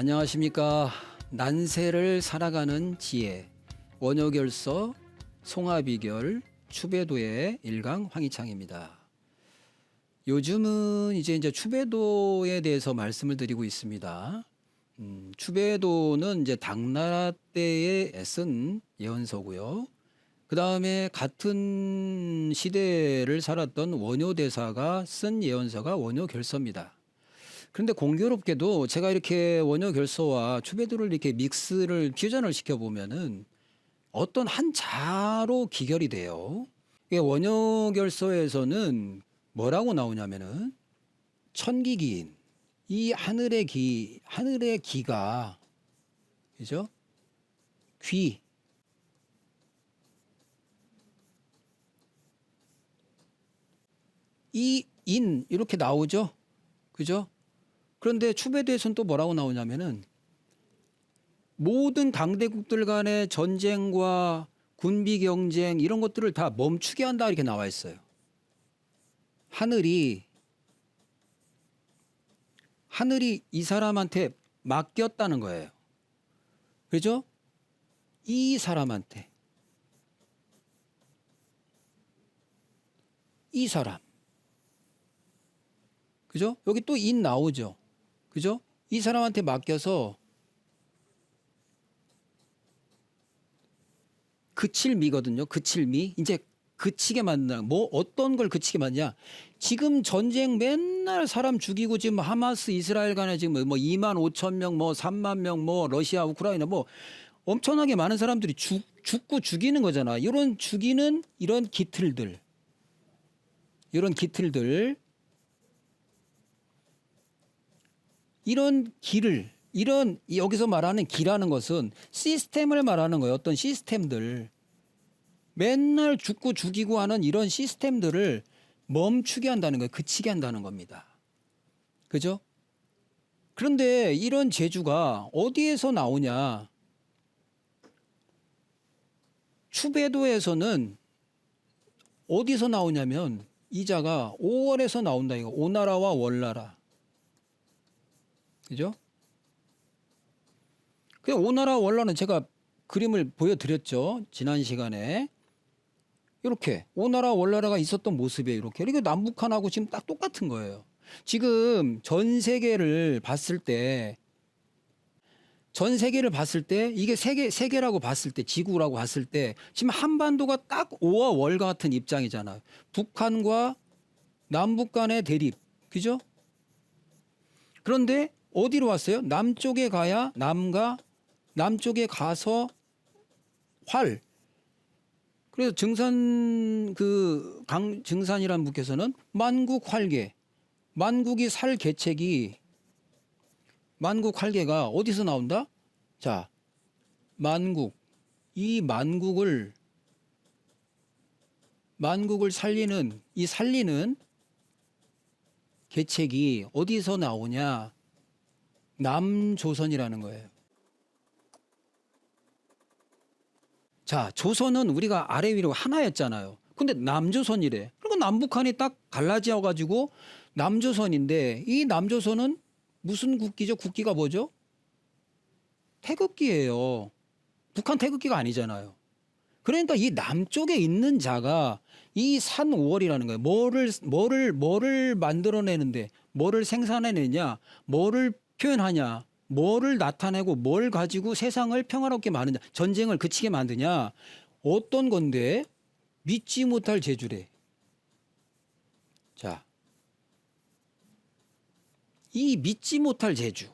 안녕하십니까. 난세를 살아가는 지혜. 원효결서 송하비결 추배도의 일강 황희창입니다. 요즘은 이제 이제 추배도에 대해서 말씀을 드리고 있습니다. 음, 추배도는 이제 당나라 때에 쓴 예언서고요. 그 다음에 같은 시대를 살았던 원효대사가 쓴 예언서가 원효결서입니다. 그런데 공교롭게도 제가 이렇게 원효결서와 추배도를 이렇게 믹스를 퓨전을 시켜보면은 어떤 한 자로 기결이 돼요. 이게 원효결서에서는 뭐라고 나오냐면은 천기기인 이 하늘의 기 하늘의 기가 그죠? 귀 이 인 이렇게 나오죠. 그죠? 그런데 추배도에서는 또 뭐라고 나오냐면은 모든 강대국들 간의 전쟁과 군비 경쟁 이런 것들을 다 멈추게 한다 이렇게 나와 있어요. 하늘이 하늘이 이 사람한테 맡겼다는 거예요. 그죠? 이 사람한테 이 사람 그죠? 여기 또 인 나오죠. 그죠? 이 사람한테 맡겨서 그칠 미거든요. 그칠 미. 이제 그치게 만나. 뭐 어떤 걸 그치게 만냐? 지금 전쟁 맨날 사람 죽이고 지금 하마스 이스라엘 간에 지금 뭐 2만 5천 명, 뭐 3만 명, 뭐 러시아 우크라이나 뭐 엄청나게 많은 사람들이 죽, 죽고 죽이는 거잖아. 이런 죽이는 이런 기틀들. 이런 기틀들 이런 길을 이런 여기서 말하는 기라는 것은 시스템을 말하는 거예요. 어떤 시스템들 맨날 죽고 죽이고 하는 이런 시스템들을 멈추게 한다는 거예요. 그치게 한다는 겁니다. 그죠? 그런데 이런 재주가 어디에서 나오냐? 추배도에서는 어디서 나오냐면 이자가 5월에서 나온다 이거 오나라와 월나라 그죠? 그 오나라 월나는 제가 그림을 보여드렸죠 지난 시간에 이렇게 오나라 월나라가 있었던 모습이에요 이렇게 이게 남북한하고 지금 딱 똑같은 거예요. 지금 전 세계를 봤을 때 전 세계를 봤을 때 이게 세계 세계라고 봤을 때 지구라고 봤을 때 지금 한반도가 딱 오와 월 같은 입장이잖아요. 북한과 남북 간의 대립, 그죠? 그런데 어디로 왔어요? 남쪽에 가야 남과 남쪽에 가서 활. 그래서 증산 그 강 증산이라는 분께서는 만국 활계, 만국이 살 계책이 만국 활계가 어디서 나온다? 자, 만국. 이 만국을 만국을 살리는 이 살리는 계책이 어디서 나오냐? 남조선이라는 거예요. 자, 조선은 우리가 아래 위로 하나였잖아요. 근데 남조선이래. 그리고 남북한이 딱 갈라져 가지고 남조선인데 이 남조선은 무슨 국기죠? 국기가 뭐죠? 태극기예요. 북한 태극기가 아니잖아요. 그러니까 이 남쪽에 있는 자가 이산 5월이라는 거예요. 뭐를 뭐를 뭐를 만들어내는데 뭐를 생산해내냐, 뭐를 표현하냐, 뭐를 나타내고 뭘 가지고 세상을 평화롭게 만드냐, 전쟁을 그치게 만드냐, 어떤 건데 믿지 못할 재주래. 자, 이 믿지 못할 재주.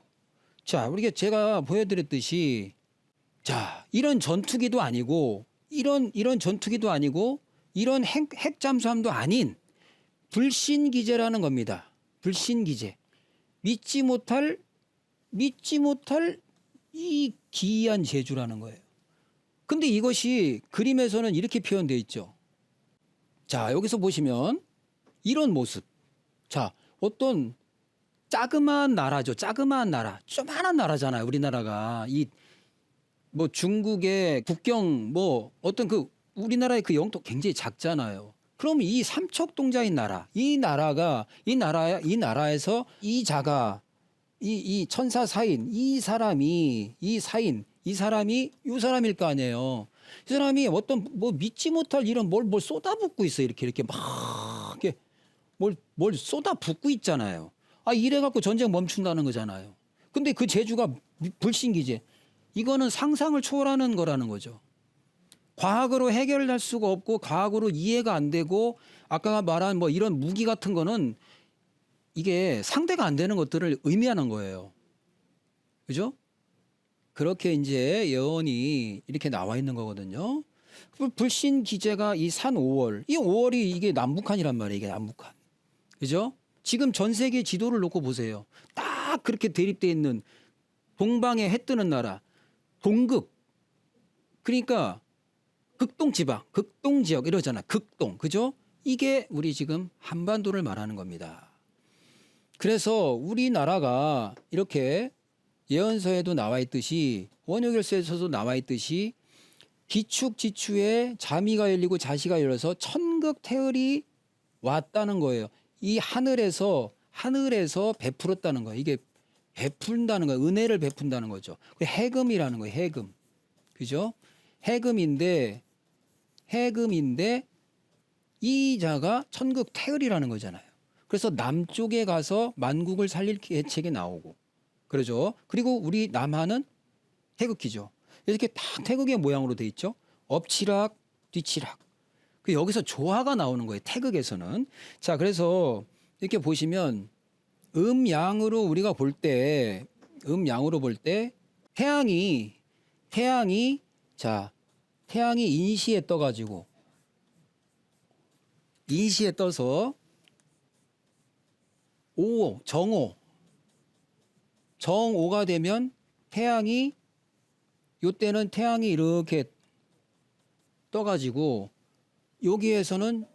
자, 우리가 제가 보여드렸듯이 자, 이런 전투기도 아니고 이런 이런 전투기도 아니고 이런 핵, 핵 잠수함도 아닌 불신 기제라는 겁니다. 불신 기제. 믿지 못할 믿지 못할 이 기이한 재주라는 거예요. 근데 이것이 그림에서는 이렇게 표현되어 있죠. 자, 여기서 보시면 이런 모습. 자, 어떤 자그마한 나라죠. 자그마한 나라. 조만한 나라잖아요. 우리나라가. 이 뭐 중국의 국경 뭐 어떤 그 우리나라의 그 영토 굉장히 작잖아요. 그럼 이 삼척 동자인 나라, 이 나라가 이 나라 이 나라에서 이 자가 이, 이 천사 사인 이 사람이 이 사인 이 사람이 요 사람일 거 아니에요. 이 사람이 어떤 뭐 믿지 못할 이런 뭘 뭘 쏟아붓고 있어 이렇게 이렇게 막 이렇게 뭘 뭘 쏟아붓고 있잖아요. 아 이래 갖고 전쟁 멈춘다는 거잖아요. 근데 그 재주가 불신기지. 이거는 상상을 초월하는 거라는 거죠. 과학으로 해결할 수가 없고 과학으로 이해가 안 되고 아까 말한 뭐 이런 무기 같은 거는 이게 상대가 안 되는 것들을 의미하는 거예요. 그죠? 그렇게 이제 예언이 이렇게 나와 있는 거거든요. 그 불신 기제가 이 산 5월, 이 5월이 이게 남북한이란 말이에요. 이게 남북한. 그죠? 지금 전 세계 지도를 놓고 보세요. 딱 그렇게 대립돼 있는 동방에 해 뜨는 나라, 동극. 그러니까 극동 지방, 극동 지역 이러잖아. 극동. 그죠? 이게 우리 지금 한반도를 말하는 겁니다. 그래서 우리나라가 이렇게 예언서에도 나와 있듯이 원효결서에서도 나와 있듯이 기축지추에 자미가 열리고 자시가 열려서 천극 태을이 왔다는 거예요. 이 하늘에서 하늘에서 베풀었다는 거예요. 이게 베푼다는 거예요. 은혜를 베푼다는 거죠. 그 해금이라는 거예요. 해금. 그죠? 해금인데 해금인데 이 자가 천극 태을이라는 거잖아요. 그래서 남쪽에 가서 만국을 살릴 계책이 나오고 그러죠. 그리고 우리 남한은 태극기죠. 이렇게 딱 태극의 모양으로 돼 있죠. 엎치락 뒤치락. 그 여기서 조화가 나오는 거예요. 태극에서는. 자, 그래서 이렇게 보시면 음양으로 우리가 볼 때 음양으로 볼 때 태양이 태양이 자 태양이 인시에 떠 가지고 인시에 떠서 오 정오 정오가 되면 태양이 요때는 태양이 이렇게 떠가지고 여기에서는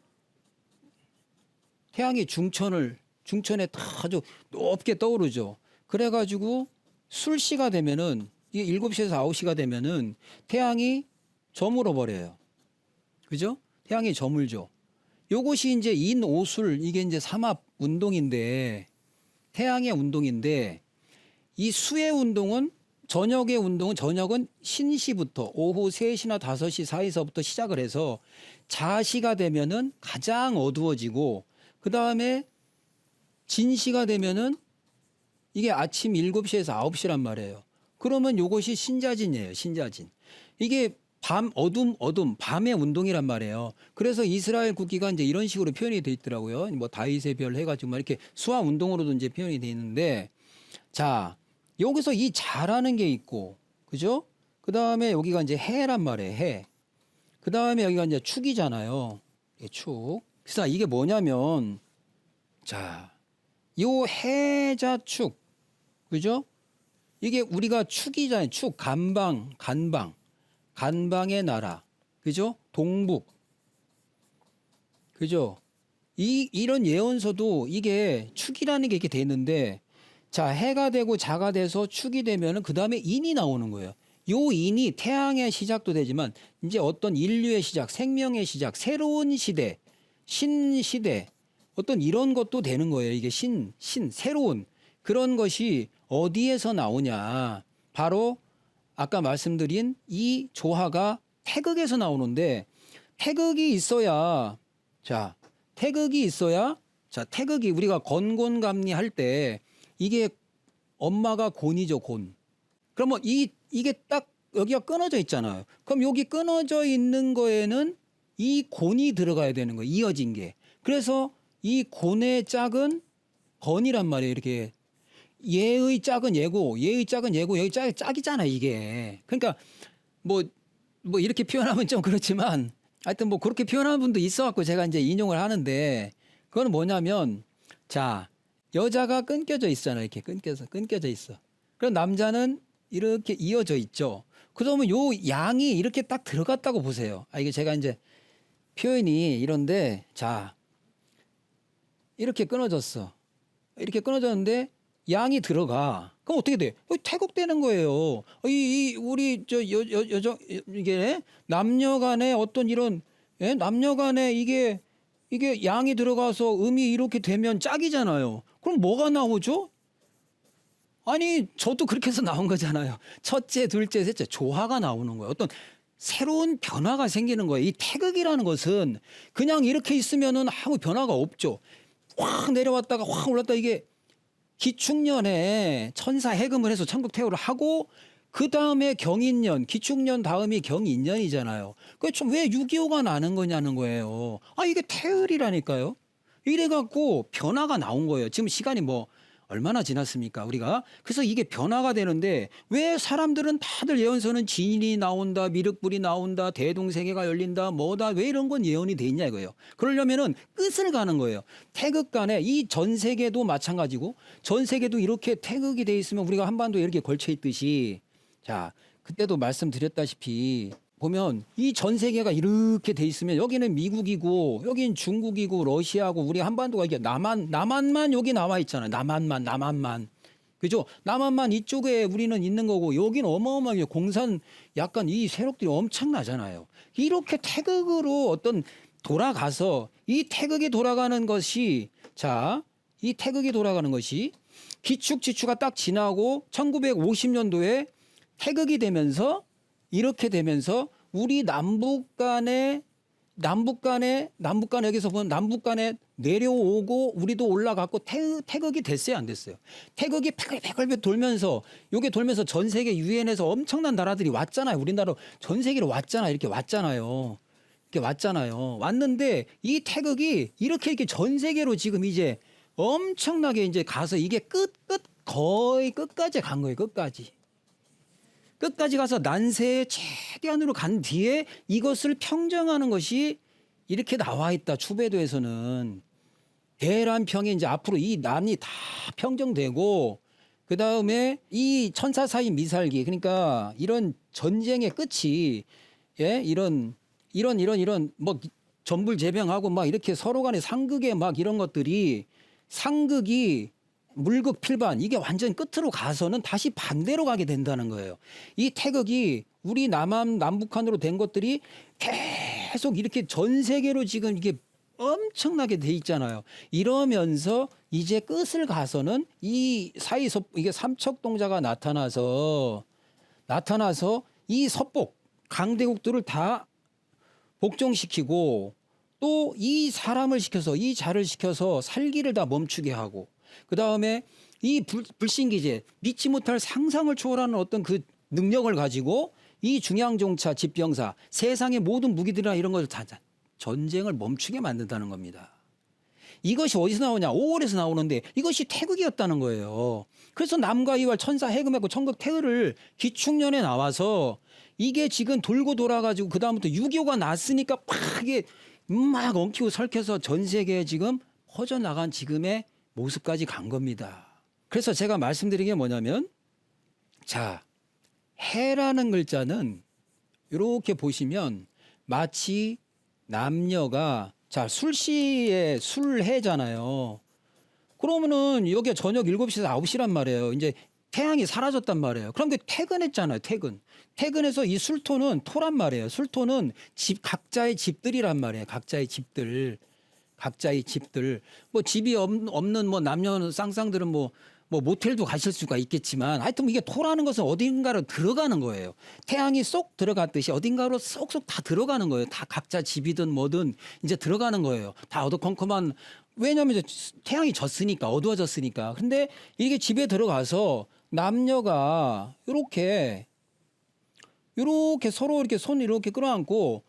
태양이 중천을 중천에 다 아주 높게 떠오르죠. 그래가지고 술시가 되면은 이게 일곱 시에서 아홉 시가 되면은 태양이 저물어 버려요. 그죠? 태양이 저물죠. 요것이 이제 인오술 이게 이제 삼합 운동인데 태양의 운동인데 이 수의 운동은 저녁의 운동은 저녁은 신시부터 오후 3시나 5시 사이서부터 시작을 해서 자시가 되면은 가장 어두워지고 그다음에 진시가 되면은 이게 아침 7시에서 9시란 말이에요. 그러면 요것이 신자진이에요. 신자진. 이게 밤 어둠 어둠 밤의 운동이란 말이에요. 그래서 이스라엘 국기가 이제 이런 식으로 표현이 돼 있더라고요. 뭐 다윗의 별 해가지고 막 이렇게 수화 운동으로도 이제 표현이 돼 있는데 자 여기서 이 자라는 게 있고 그죠? 그 다음에 여기가 이제 해란 말이에요. 해. 그 다음에 여기가 이제 축이잖아요. 예, 축. 그래서 이게 뭐냐면 자, 요 해자축 그죠? 이게 우리가 축이잖아요. 축 간방 간방 간방의 나라 그죠? 동북 그죠? 이 이런 예언서도 이게 축이라는 게 이렇게 돼 있는데 자 해가 되고 자가 돼서 축이 되면은 그 다음에 인이 나오는 거예요. 요 인이 태양의 시작도 되지만 이제 어떤 인류의 시작, 생명의 시작, 새로운 시대, 신 시대 어떤 이런 것도 되는 거예요. 이게 신, 신, 새로운 그런 것이 어디에서 나오냐. 바로 아까 말씀드린 이 조화가 태극에서 나오는데 태극이 있어야 자, 태극이 있어야 자, 태극이 우리가 건곤감리 할 때 이게 엄마가 곤이죠, 곤. 그러면 이 이게 딱 여기가 끊어져 있잖아요. 그럼 여기 끊어져 있는 거에는 이 곤이 들어가야 되는 거예요. 이어진 게. 그래서 이 곤의 짝은 건이란 말이에요. 이렇게 얘의 짝은 얘고 얘의 짝은 얘고 여기 짝 짝이잖아 이게. 그러니까 뭐 뭐 이렇게 표현하면 좀 그렇지만 하여튼 뭐 그렇게 표현하는 분도 있어갖고 제가 이제 인용을 하는데 그거는 뭐냐면 자 여자가 끊겨져 있잖아요. 이렇게 끊겨서 끊겨져 있어. 그럼 남자는 이렇게 이어져 있죠. 그러면 요 양이 이렇게 딱 들어갔다고 보세요. 아 이게 제가 이제 표현이 이런데 자 이렇게 끊어졌어. 이렇게 끊어졌는데 양이 들어가. 그럼 어떻게 돼? 어, 태국되는 거예요. 이, 이 우리 저 여 여 여정 이게 남녀간의 어떤 이런 예? 남녀간에 이게 이게 양이 들어가서 음이 이렇게 되면 짝이잖아요. 그럼 뭐가 나오죠? 아니 저도 그렇게 해서 나온 거잖아요. 첫째, 둘째, 셋째 조화가 나오는 거예요. 어떤 새로운 변화가 생기는 거예요. 이 태극이라는 것은 그냥 이렇게 있으면은 아무 변화가 없죠. 확 내려왔다가 확 올랐다 이게 기축년에 천사 해금을 해서 천국 태우를 하고 그 다음에 경인년, 기축년 다음이 경인년이잖아요. 그왜 6.25가 나는 거냐는 거예요. 아 이게 태을이라니까요. 이래갖고 변화가 나온 거예요. 지금 시간이 뭐 얼마나 지났습니까? 우리가 그래서 이게 변화가 되는데 왜 사람들은 다들 예언서는 진이 나온다, 미륵불이 나온다, 대동세계가 열린다, 뭐다 왜 이런 건 예언이 돼 있냐 이거예요. 그러려면은 끝을 가는 거예요. 태극 간에 이 전 세계도 마찬가지고 전 세계도 이렇게 태극이 돼 있으면 우리가 한반도에 이렇게 걸쳐 있듯이 자 그때도 말씀드렸다시피 보면 이 전 세계가 이렇게 돼 있으면 여기는 미국이고 여긴 중국이고 러시아고 우리 한반도가 이게 남한 남한만 여기 나와 있잖아요. 남한만 남한만 그죠? 남한만 이쪽에 우리는 있는 거고 여기는 어마어마하게 공산 약간 이 세력들이 엄청나잖아요. 이렇게 태극으로 어떤 돌아가서 이 태극이 돌아가는 것이 자, 이 태극이 돌아가는 것이 기축 지추가 딱 지나고 1950년도에 태극이 되면서 이렇게 되면서 우리 남북 간에 남북 간에 남북 간 여기서 보면 남북 간에 내려오고 우리도 올라갔고 태, 태극이 됐어요 안 됐어요? 태극이 패글패글 돌면서 요게 돌면서 전 세계 유엔에서 엄청난 나라들이 왔잖아요. 우리나라 전 세계로 왔잖아요. 이렇게 왔잖아요. 이렇게 왔잖아요. 왔는데 이 태극이 이렇게 이렇게 전 세계로 지금 이제 엄청나게 이제 가서 이게 끝 끝 거의 끝까지 간 거예요 끝까지 끝까지 가서 난세의 최대한으로 간 뒤에 이것을 평정하는 것이 이렇게 나와 있다. 추배도에서는 대란평이 이제 앞으로 이 난이 다 평정되고 그 다음에 이 천사 사이 미살기 그러니까 이런 전쟁의 끝이 예 이런 이런 이런 이런 뭐 전불 제병하고 막 이렇게 서로 간에 상극에 막 이런 것들이 상극이 물극 필반 이게 완전 끝으로 가서는 다시 반대로 가게 된다는 거예요. 이 태극이 우리 남한 남북한으로 된 것들이 계속 이렇게 전 세계로 지금 이게 엄청나게 돼 있잖아요. 이러면서 이제 끝을 가서는 이 사이 섭 이게 삼척 동자가 나타나서 나타나서 이 서복 강대국들을 다 복종시키고 또 이 사람을 시켜서 이 자를 시켜서 살기를 다 멈추게 하고 그 다음에 이 불, 불신기제 믿지 못할 상상을 초월하는 어떤 그 능력을 가지고 이 중앙종차 집병사 세상의 모든 무기들이나 이런 것을 다 전쟁을 멈추게 만든다는 겁니다. 이것이 어디서 나오냐? 5월에서 나오는데 이것이 태극이었다는 거예요. 그래서 남과 이월 천사 해금하고 천극 태극을 기축년에 나와서 이게 지금 돌고 돌아가지고 그다음부터 6.25가 났으니까 막 이게 막 엉키고 설켜서 전 세계에 지금 퍼져나간 지금의 모습까지 간 겁니다. 그래서 제가 말씀드린 게 뭐냐면 자, 해라는 글자는 이렇게 보시면 마치 남녀가 자, 술시에 술해잖아요. 그러면은 여기가 저녁 7시에서 9시란 말이에요. 이제 태양이 사라졌단 말이에요. 그럼 그 퇴근했잖아요. 퇴근. 퇴근해서 이 술토는 토란 말이에요. 술토는 집 각자의 집들이란 말이에요. 각자의 집들. 각자의 집들. 뭐 집이 없, 없는 뭐 남녀 쌍쌍들은 뭐, 뭐 모텔도 가실 수가 있겠지만 하여튼 이게 토라는 것은 어딘가로 들어가는 거예요. 태양이 쏙 들어갔듯이 어딘가로 쏙쏙 다 들어가는 거예요. 다 각자 집이든 뭐든 이제 들어가는 거예요. 다 어두컴컴한 왜냐하면 태양이 졌으니까 어두워졌으니까. 근데 이게 집에 들어가서 남녀가 이렇게 이렇게 서로 이렇게 손 이렇게 끌어안고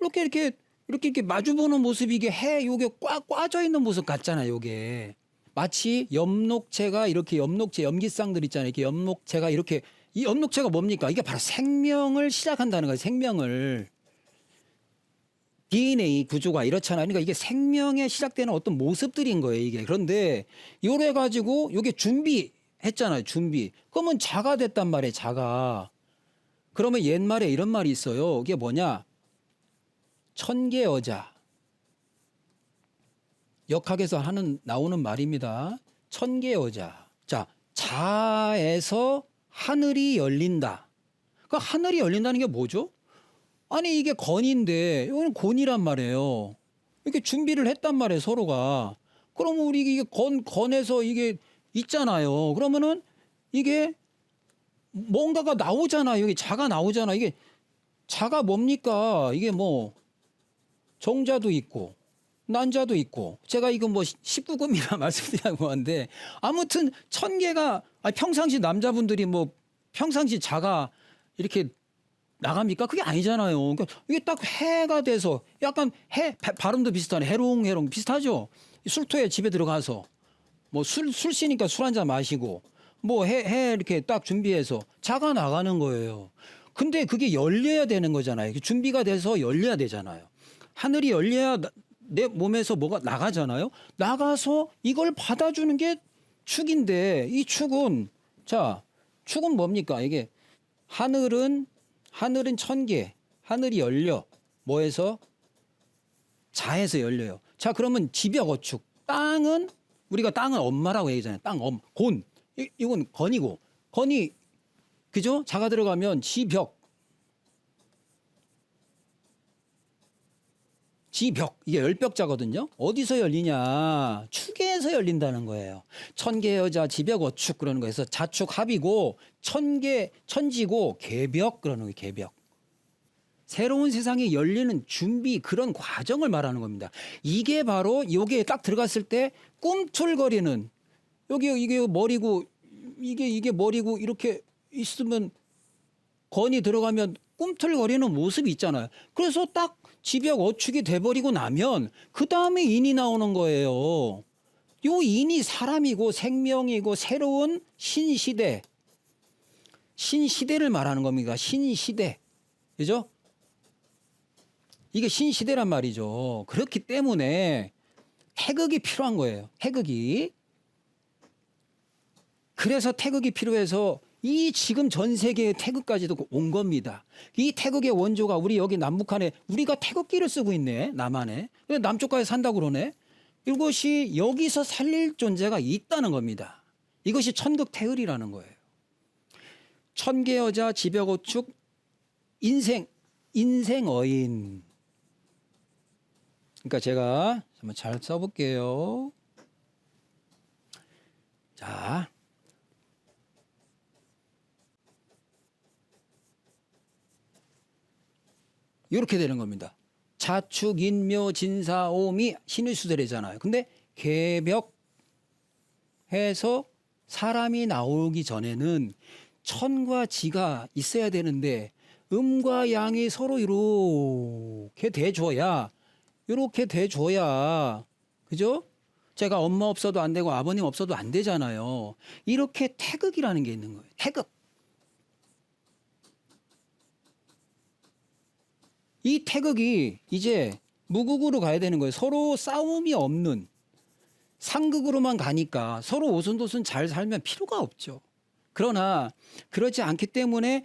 이렇게 이렇게 이렇게 이렇게 마주보는 모습이 이게 해 요게 꽉 꽈져 있는 모습 같잖아요. 요게 마치 엽록체가 이렇게 엽록체 염기쌍들 있잖아요. 이렇게 엽록체가 이렇게 이 엽록체가 뭡니까? 이게 바로 생명을 시작한다는 거예요. 생명을 DNA 구조가 이렇잖아요. 그러니까 이게 생명에 시작되는 어떤 모습들인 거예요. 이게 그런데 요래 가지고 요게 준비했잖아요. 준비. 그러면 자가 됐단 말이에요. 자가. 그러면 옛말에 이런 말이 있어요. 이게 뭐냐? 천개 여자. 역학에서 하는 나오는 말입니다. 천개 여자. 자, 자에서 하늘이 열린다. 그 하늘이 열린다는 게 뭐죠? 아니 이게 건인데 이거는 곤이란 말이에요. 이렇게 준비를 했단 말이에요 서로가. 그러면 우리 이게 건 건에서 이게 있잖아요. 그러면은 이게 뭔가가 나오잖아. 여기 자가 나오잖아. 이게 자가 뭡니까? 이게 뭐 정자도 있고 난자도 있고 제가 이거 뭐 19금이라 말씀드리고 하는데 아무튼 천 개가 아니 평상시 남자분들이 뭐 평상시 자가 이렇게 나갑니까? 그게 아니잖아요. 그러니까 이게 딱 해가 돼서 약간 해 바- 발음도 비슷하네. 해롱해롱 비슷하죠. 술토에 집에 들어가서 뭐 술 술 씨니까 술 한 잔 마시고 뭐해해 이렇게 딱 준비해서 자가 나가는 거예요. 근데 그게 열려야 되는 거잖아요. 준비가 돼서 열려야 되잖아요. 하늘이 열려야 나- 내 몸에서 뭐가 나가잖아요. 나가서 이걸 받아주는 게 축인데 이 축은 자 축은 뭡니까 이게 하늘은 하늘은 천 개, 하늘이 열려 뭐에서 자에서 열려요. 자 그러면 지벽 어축 땅은 우리가 땅은 엄마라고 얘기하잖아요. 땅 엄, 곤 이, 이건 건이고 건이 그죠? 자가 들어가면 지벽 지벽 이게 열벽자거든요. 어디서 열리냐? 축에서 열린다는 거예요. 천개 여자 지벽 어축 그러는 거에서 자축 합이고 천개 천지고 개벽 그러는 거예요. 개벽. 새로운 세상이 열리는 준비 그런 과정을 말하는 겁니다. 이게 바로 여기에 딱 들어갔을 때 꿈틀거리는 여기 이게 머리고 이게 이게 머리고 이렇게 있으면 건이 들어가면 꿈틀거리는 모습이 있잖아요. 그래서 딱 지벽 어축이 돼버리고 나면 그 다음에 인이 나오는 거예요. 요 인이 사람이고 생명이고 새로운 신시대, 신시대를 말하는 겁니다. 신시대, 그죠? 이게 신시대란 말이죠. 그렇기 때문에 태극이 필요한 거예요. 태극이. 그래서 태극이 필요해서 이 지금 전 세계의 태극까지도 온 겁니다. 이 태극의 원조가 우리 여기 남북한에 우리가 태극기를 쓰고 있네. 남한에. 남쪽까지 산다고 그러네. 이것이 여기서 살릴 존재가 있다는 겁니다. 이것이 천극 태을이라는 거예요. 천개 여자 지벽어축 인생 인생 어인. 그러니까 제가 한번 잘 써볼게요. 자, 이렇게 되는 겁니다. 자축, 인묘, 진사, 오미 신의 수대래잖아요. 근데 개벽 해서 사람이 나오기 전에는 천과 지가 있어야 되는데 음과 양이 서로 이렇게 돼줘야 이렇게 돼줘야 그죠? 제가 엄마 없어도 안 되고 아버님 없어도 안 되잖아요. 이렇게 태극이라는 게 있는 거예요. 태극. 이 태극이 이제 무극으로 가야 되는 거예요. 서로 싸움이 없는 상극으로만 가니까 서로 오순도순 잘 살면 필요가 없죠. 그러나 그렇지 않기 때문에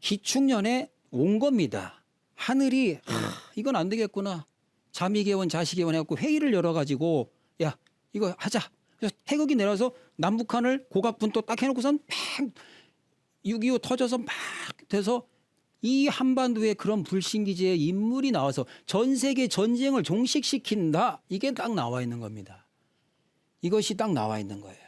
기축년에 온 겁니다. 하늘이 하, 이건 안 되겠구나. 자미개원 자식개원 해갖고 회의를 열어가지고 야 이거 하자. 그래서 태극이 내려서 남북한을 고각분도 딱 해놓고선 막6.25 터져서 막 돼서 이 한반도에 그런 불신기지의 인물이 나와서 전 세계 전쟁을 종식시킨다. 이게 딱 나와 있는 겁니다. 이것이 딱 나와 있는 거예요.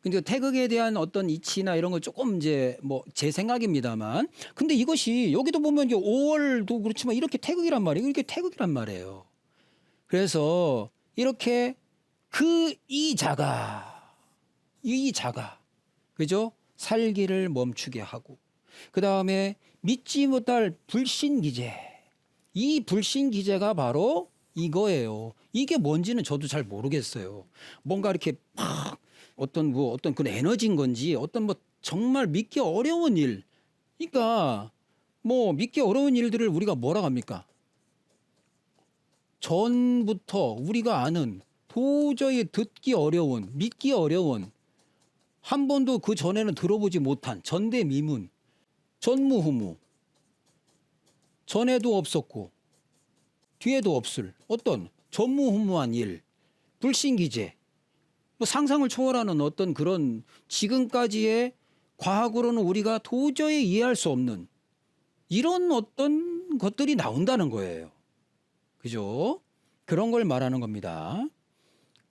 근데 태극에 대한 어떤 이치나 이런 거 조금 이제 뭐 제 생각입니다만 근데 이것이 여기도 보면 이제 5월도 그렇지만 이렇게 태극이란 말이에요. 이렇게 태극이란 말이에요. 그래서 이렇게 그 이자가 이 자가 그죠? 살기를 멈추게 하고 그 다음에 믿지 못할 불신 기제 이 불신 기제가 바로 이거예요. 이게 뭔지는 저도 잘 모르겠어요. 뭔가 이렇게 막 어떤 뭐 어떤 그런 에너지인 건지 어떤 뭐 정말 믿기 어려운 일. 그러니까 뭐 믿기 어려운 일들을 우리가 뭐라 합니까? 전부터 우리가 아는 도저히 듣기 어려운 믿기 어려운 한 번도 그 전에는 들어보지 못한 전대미문 전무후무 전에도 없었고 뒤에도 없을 어떤 전무후무한 일 불신기제 뭐 상상을 초월하는 어떤 그런 지금까지의 과학으로는 우리가 도저히 이해할 수 없는 이런 어떤 것들이 나온다는 거예요. 그죠? 그런 걸 말하는 겁니다.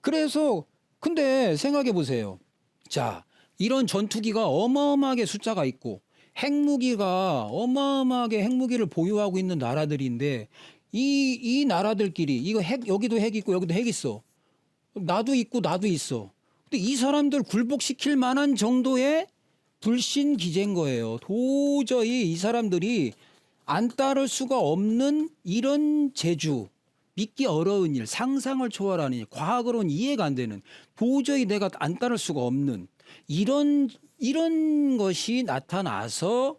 그래서 근데 생각해 보세요. 자, 이런 전투기가 어마어마하게 숫자가 있고 핵무기가 어마어마하게 핵무기를 보유하고 있는 나라들인데 이, 이 나라들끼리 이거 핵, 여기도 핵 있고 여기도 핵 있어. 나도 있고 나도 있어. 근데 이 사람들 굴복시킬 만한 정도의 불신 기제인 거예요. 도저히 이 사람들이 안 따를 수가 없는 이런 재주, 믿기 어려운 일, 상상을 초월하는 일, 과학으로는 이해가 안 되는 도저히 내가 안 따를 수가 없는 이런 이런 것이 나타나서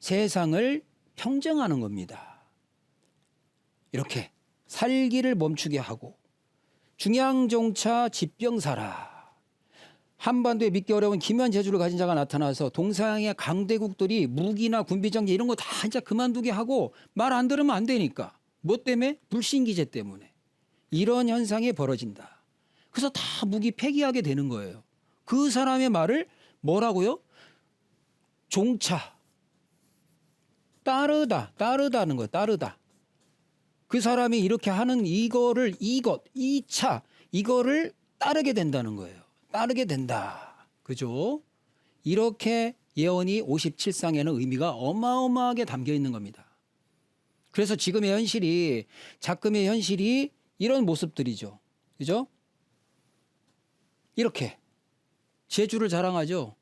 세상을 평정하는 겁니다. 이렇게 살기를 멈추게 하고 중양종차 집병사라. 한반도에 믿기 어려운 기묘한 재주를 가진 자가 나타나서 동서양의 강대국들이 무기나 군비장비 이런 거 다 이제 그만두게 하고 말 안 들으면 안 되니까. 뭐 때문에? 불신기제 때문에. 이런 현상이 벌어진다. 그래서 다 무기 폐기하게 되는 거예요. 그 사람의 말을 뭐라고요? 종차. 따르다. 따르다는 거예요. 따르다. 그 사람이 이렇게 하는 이거를 이것, 이 차, 이거를 따르게 된다는 거예요. 따르게 된다. 그죠? 이렇게 예언이 57상에는 의미가 어마어마하게 담겨 있는 겁니다. 그래서 지금의 현실이 작금의 현실이 이런 모습들이죠. 그죠? 이렇게 제주를 자랑하죠.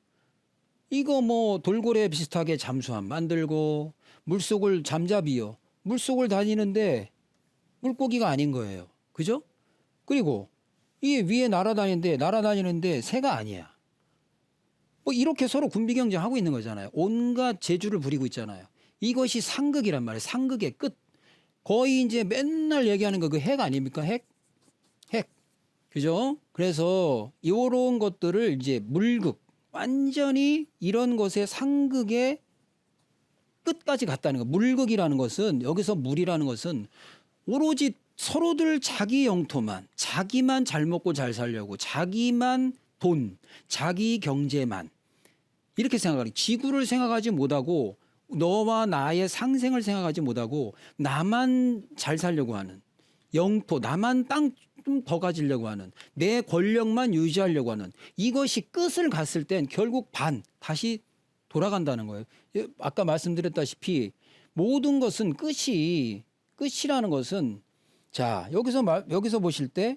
이거 뭐 돌고래 비슷하게 잠수함 만들고 물속을 잠잡이요. 물속을 다니는데 물고기가 아닌 거예요. 그죠? 그리고 이 위에 날아다니는데 날아다니는데 새가 아니야. 뭐 이렇게 서로 군비 경쟁하고 있는 거잖아요. 온갖 재주를 부리고 있잖아요. 이것이 상극이란 말이에요. 상극의 끝. 거의 이제 맨날 얘기하는 거 그 핵 아닙니까? 핵? 핵. 그죠? 그래서 이런 것들을 이제 물극 완전히 이런 것의 상극의 끝까지 갔다는 거. 물극이라는 것은 여기서 물이라는 것은 오로지 서로들 자기 영토만, 자기만 잘 먹고 잘 살려고, 자기만 돈, 자기 경제만 이렇게 생각하는 지구를 생각하지 못하고 너와 나의 상생을 생각하지 못하고 나만 잘 살려고 하는 영토, 나만 땅 좀 더 가지려고 하는 내 권력만 유지하려고 하는 이것이 끝을 갔을 땐 결국 반 다시 돌아간다는 거예요. 예, 아까 말씀드렸다시피 모든 것은 끝이 끝이라는 것은 자 여기서 말, 여기서 보실 때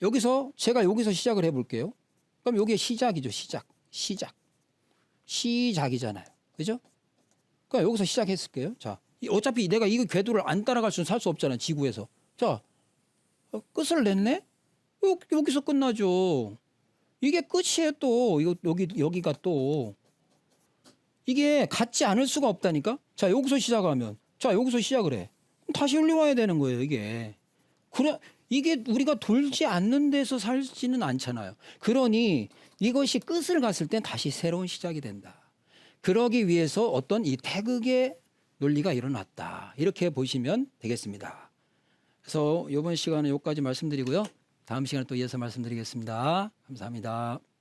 여기서 제가 여기서 시작을 해볼게요. 그럼 여기에 시작이죠. 시작, 시작, 시작이잖아요. 그죠? 그러니까 여기서 시작했을게요. 자 이- 어차피 내가 이 궤도를 안 따라갈 수는 살 수 없잖아요. 지구에서. 자 어, 끝을 냈네. 여, 여기서 끝나죠. 이게 끝이에요. 또 여기 여기가 또 이게 같지 않을 수가 없다니까. 자 여기서 시작하면 자 여기서 시작을 해. 다시 올려와야 되는 거예요. 이게 그래 이게 우리가 돌지 않는 데서 살지는 않잖아요. 그러니 이것이 끝을 갔을 땐 다시 새로운 시작이 된다. 그러기 위해서 어떤 이 태극의 논리가 일어났다. 이렇게 보시면 되겠습니다. 그래서 이번 시간은 여기까지 말씀드리고요. 다음 시간에 또 이어서 말씀드리겠습니다. 감사합니다.